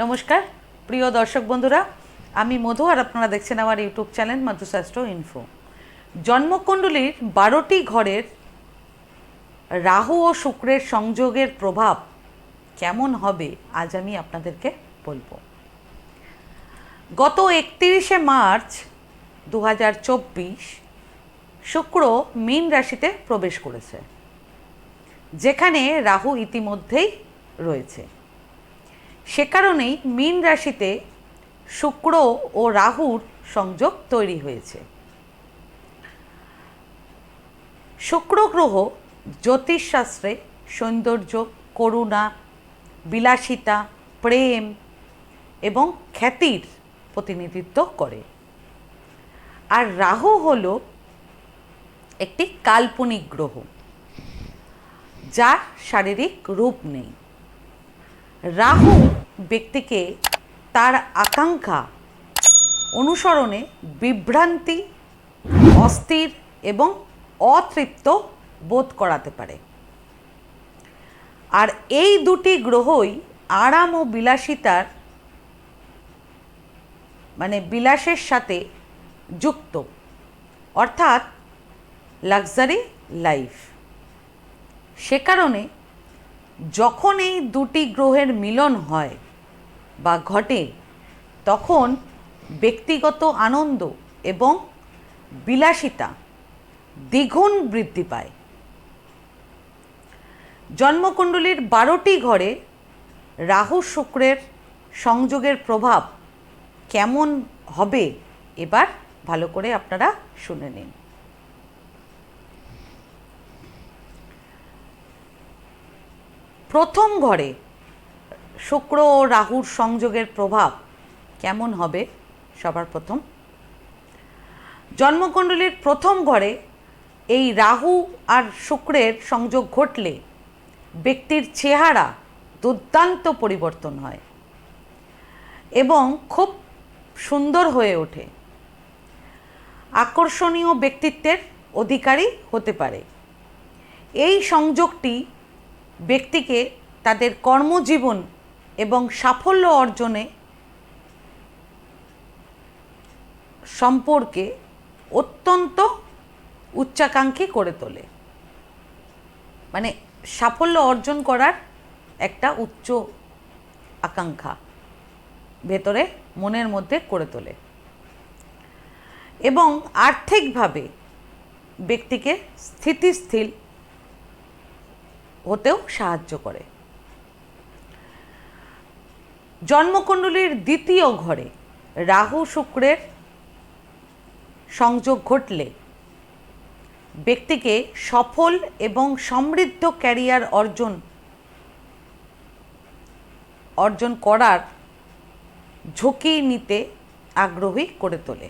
নমস্কার, প্রিয় দর্শক বন্ধুরা, আমি মধু আর আপনারা দেখছেন আমার ইউটিউব চ্যানেল মধুশাস্ত্র ইনফো জন্মকুণ্ডলীর বারোটি ঘরের রাহু ও শুক্রের সংযোগের প্রভাব কেমন হবে আজ আমি আপনাদেরকে বলব। গত একত্রিশে মার্চ দু হাজার চব্বিশ শুক্র মীন রাশিতে প্রবেশ করেছে, যেখানে রাহু ইতিমধ্যেই রয়েছে। সে কারণেই মীন রাশিতে শুক্র ও রাহুর সংযোগ তৈরি হয়েছে। শুক্র গ্রহ জ্যোতিষশাস্ত্রে সৌন্দর্য, করুণা, বিলাসিতা, প্রেম এবং খ্যাতির প্রতিনিধিত্ব করে। আর রাহু হল একটি কাল্পনিক গ্রহ, যার শারীরিক রূপ নেই। রাহু ব্যক্তিকে তার আকাঙ্ক্ষা অনুসরণে বিভ্রান্তি, অস্থির এবং অতৃপ্ত বোধ করাতে পারে। আর এই দুটি গ্রহই আরাম ও বিলাসিতার মানে বিলাসের সাথে যুক্ত। অর্থাৎ, লাক্সারি লাইফ। সে কারণে যখন এই দুটি গ্রহের মিলন হয় বা ঘটে, তখন ব্যক্তিগত আনন্দ এবং বিলাসিতা দ্বিগুণ বৃদ্ধি পায়। জন্মকুণ্ডলীর বারোটি ঘরে রাহু শুক্রের সংযোগের প্রভাব কেমন হবে, এবার ভালো করে আপনারা শুনে নিন। প্রথম ঘরে শুক্র ও রাহুর সংযোগের প্রভাব কেমন হবে? সবার প্রথম। জন্মকুণ্ডলীর প্রথম ঘরে এই রাহু আর শুক্রের সংযোগ ঘটলে ব্যক্তির চেহারা দুর্দান্ত পরিবর্তন হয় এবং খুব সুন্দর হয়ে ওঠে। আকর্ষণীয় ব্যক্তিত্বের অধিকারী হতে পারে। এই সংযোগটি ব্যক্তিকে তাদের কর্মজীবন এবং সাফল্য অর্জনে সম্পর্কে অত্যন্ত উচ্চাকাঙ্ক্ষী করে তোলে। মানে সাফল্য অর্জন করার একটা উচ্চ আকাঙ্ক্ষা ভেতরে মনের মধ্যে করে তোলে। এবং আর্থিকভাবে ব্যক্তিকে স্থিতিস্থির হতেও সাহায্য করে। জন্মকুণ্ডলীর দ্বিতীয় ঘরে রাহু শুক্রের সংযোগ ঘটলে ব্যক্তিকে সফল এবং সমৃদ্ধ ক্যারিয়ার অর্জন অর্জন করার ঝুঁকি নিতে আগ্রহী করে তোলে।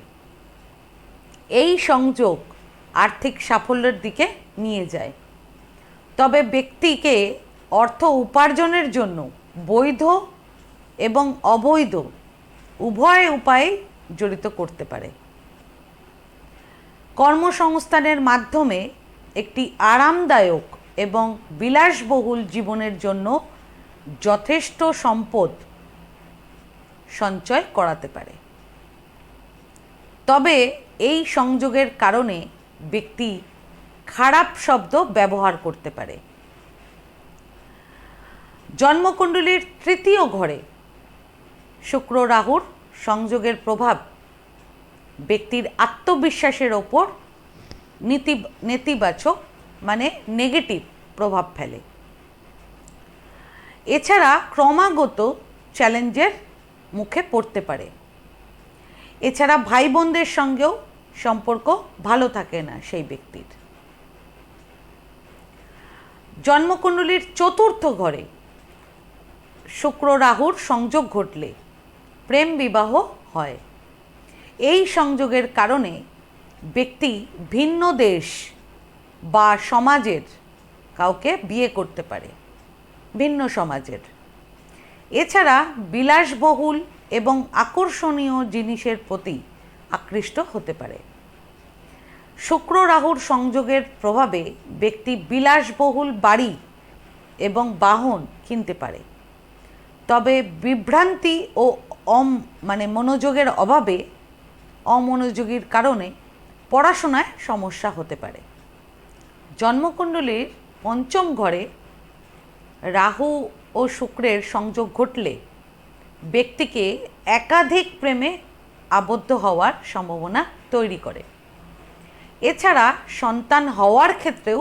এই সংযোগ আর্থিক সাফল্যের দিকে নিয়ে যায়। তবে ব্যক্তিকে অর্থ উপার্জনের জন্য বৈধ এবং অবৈধ উভয় উপায়ে জড়িত করতে পারে। কর্মসংস্থানের মাধ্যমে একটি আরামদায়ক এবং বিলাসবহুল জীবনের জন্য যথেষ্ট সম্পদ সঞ্চয় করাতে পারে। তবে এই সংযোগের কারণে ব্যক্তি খারাপ শব্দ ব্যবহার করতে পারে। জন্মকুণ্ডলীর তৃতীয় ঘরে শুক্র রাহুর সংযোগের প্রভাব ব্যক্তির আত্মবিশ্বাসের ওপর নীতি, নেতিবাচক মানে নেগেটিভ প্রভাব ফেলে। এছাড়া ক্রমাগত চ্যালেঞ্জের মুখে পড়তে পারে। এছাড়া ভাই বোনদের সঙ্গেও সম্পর্ক ভালো থাকে না সেই ব্যক্তির। জন্মকুণ্ডলীর চতুর্থ ঘরে শুক্র রাহুর সংযোগ ঘটলে প্রেম বিবাহ হয়। এই সংযোগের কারণে ব্যক্তি ভিন্ন দেশ বা সমাজের কাউকে বিয়ে করতে পারে, ভিন্ন সমাজের। এছাড়া বিলাসবহুল এবং আকর্ষণীয় জিনিসের প্রতি আকৃষ্ট হতে পারে। শুক্র রাহুর সংযোগের প্রভাবে ব্যক্তি বিলাসবহুল বাড়ি এবং বাহন কিনতে পারে। তবে বিভ্রান্তি ও অম মানে মনোযোগের অভাবে অমনোযোগীর কারণে পড়াশোনায় সমস্যা হতে পারে। জন্মকুণ্ডলীর পঞ্চম ঘরে রাহু ও শুক্রের সংযোগ ঘটলে ব্যক্তিকে একাধিক প্রেমে আবদ্ধ হওয়ার সম্ভাবনা তৈরি করে। এছাড়া সন্তান হওয়ার ক্ষেত্রেও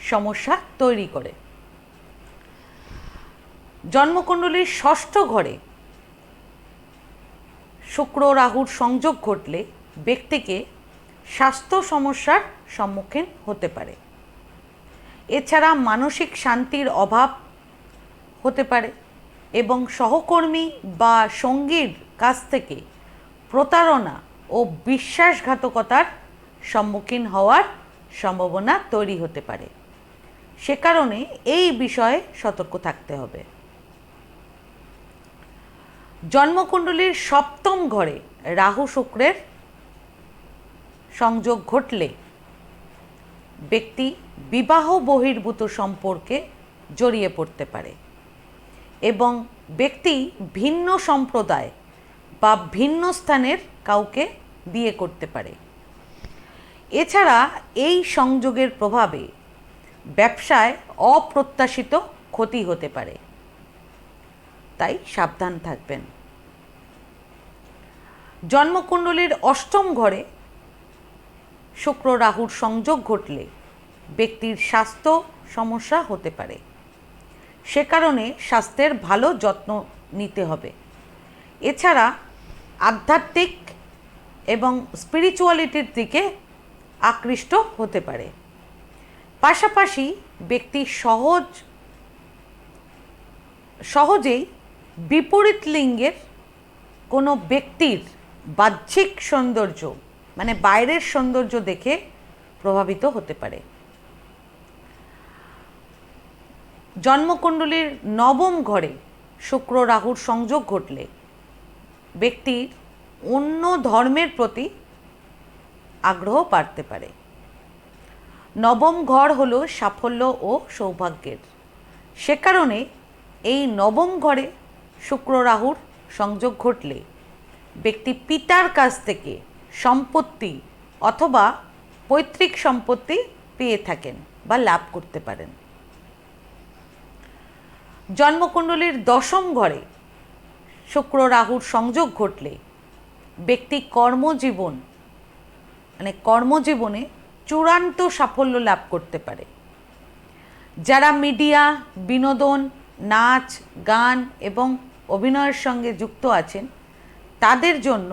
সমস্যা তৈরি করে। জন্মকুণ্ডলীর ষষ্ঠ ঘরে শুক্র রাহুর সংযোগ ঘটলে ব্যক্তিকে স্বাস্থ্য সমস্যার সম্মুখীন হতে পারে। এছাড়া মানসিক শান্তির অভাব হতে পারে এবং সহকর্মী বা সঙ্গীর কাছ থেকে প্রতারণা ও বিশ্বাসঘাতকতার সম্মুখীন হওয়ার সম্ভাবনা তৈরি হতে পারে। সে কারণে এই বিষয়ে সতর্ক থাকতে হবে। জন্মকুণ্ডলীর সপ্তম ঘরে রাহু শুক্রের সংযোগ ঘটলে ব্যক্তি বিবাহ বহির্ভূত সম্পর্কে জড়িয়ে পড়তে পারে এবং ব্যক্তি ভিন্ন সম্প্রদায় বা ভিন্ন স্থানের কাউকে বিয়ে করতে পারে। এছাড়া এই সংযোগের প্রভাবে ব্যবসায় অপ্রত্যাশিত ক্ষতি হতে পারে। তাই সাবধান থাকবেন। জন্মকুণ্ডলীর অষ্টম ঘরে শুক্র রাহুর সংযোগ ঘটলে ব্যক্তির স্বাস্থ্য সমস্যা হতে পারে। সে কারণে স্বাস্থ্যের ভালো যত্ন নিতে হবে। এছাড়া আধ্যাত্মিক এবং স্পিরিচুয়ালিটির দিকে আকৃষ্ট হতে পারে। পাশাপাশি ব্যক্তি সহজ, সহজেই বিপরীত লিঙ্গের কোনো ব্যক্তির বাহ্যিক সৌন্দর্য মানে বাইরের সৌন্দর্য দেখে প্রভাবিত হতে পারে। জন্মকুণ্ডলীর নবম ঘরে শুক্র রাহুর সংযোগ ঘটলে ব্যক্তির অন্য ধর্মের প্রতি আগ্রহ বাড়তে পারে। নবম ঘর হলো সাফল্য ও সৌভাগ্যের। সে কারণে এই নবম ঘরে শুক্র রাহুর সংযোগ ঘটলে ব্যক্তি পিতার কাছ থেকে সম্পত্তি অথবা পৈতৃক সম্পত্তি পেয়ে থাকেন বা লাভ করতে পারেন। জন্মকুণ্ডলীর দশম ঘরে শুক্র রাহুর সংযোগ ঘটলে ব্যক্তি কর্মজীবন মানে কর্মজীবনে চূড়ান্ত সাফল্য লাভ করতে পারে। যারা মিডিয়া, বিনোদন, নাচ, গান এবং অভিনয়ের সঙ্গে যুক্ত আছেন, তাদের জন্য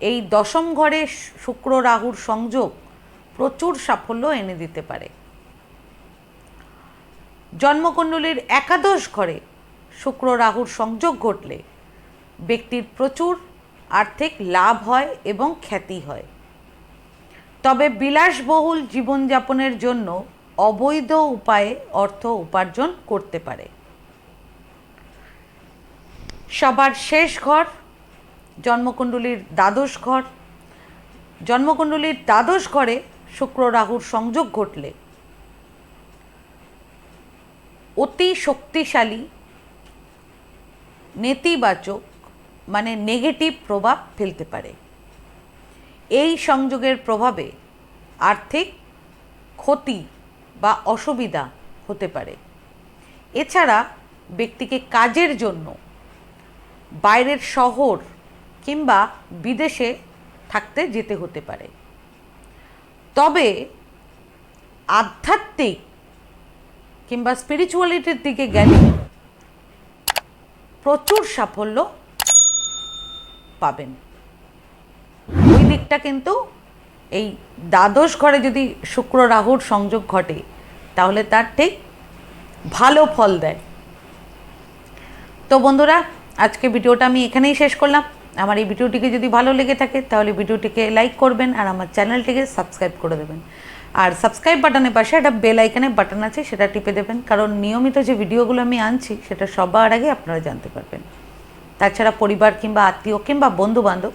এই দশম ঘরে শুক্র রাহুর সংযোগ প্রচুর সাফল্য এনে দিতে পারে। জন্মকুণ্ডলীর একাদশ ঘরে শুক্র রাহুর সংযোগ ঘটলে ব্যক্তির প্রচুর আর্থিক লাভ হয় এবং খ্যাতি হয়। তবে বিলাসবহুল জীবনযাপনের জন্য অবৈধ উপায়ে অর্থ উপার্জন করতে পারে। সবার শেষ ঘর, জন্মকুণ্ডলীর দ্বাদশ ঘর। জন্মকুণ্ডলীর দ্বাদশ ঘরে শুক্র রাহুর সংযোগ ঘটলে। অতি শক্তিশালী, নেতিবাচক মানে নেগেটিভ প্রভাব ফেলতে পারে। এই সংযোগের প্রভাবে আর্থিক ক্ষতি বা অসুবিধা হতে পারে। এছাড়া ব্যক্তিকে কাজের জন্য বাইরের শহর কিংবা বিদেশে থাকতে যেতে হতে পারে। তবে আধ্যাত্মিক কিংবা স্পিরিচুয়ালিটির দিকে গেলে প্রচুর সাফল্য পাবেন। ওই কিন্তু এই দ্বাদশ ঘরে যদি শুক্র রাহুর সংযোগ ঘটে, তাহলে তার ঠিক ভালো ফল দেয়। তো বন্ধুরা, আজকে ভিডিওটা আমি এখানেই শেষ করলাম। আমার এই ভিডিওটিকে যদি ভালো লেগে থাকে, তাহলে ভিডিওটিকে লাইক করবেন আর আমার চ্যানেলটিকে সাবস্ক্রাইব করে দেবেন। আর সাবস্ক্রাইব বাটনের পাশে একটা বেল আইকনের বাটন আছে, সেটা টিপে দেবেন। কারণ নিয়মিত যে ভিডিওগুলো আমি আনছি, সেটা সবার আগে আপনারা জানতে পারবেন। তাছাড়া পরিবার কিংবা আত্মীয় কিংবা বন্ধু বান্ধব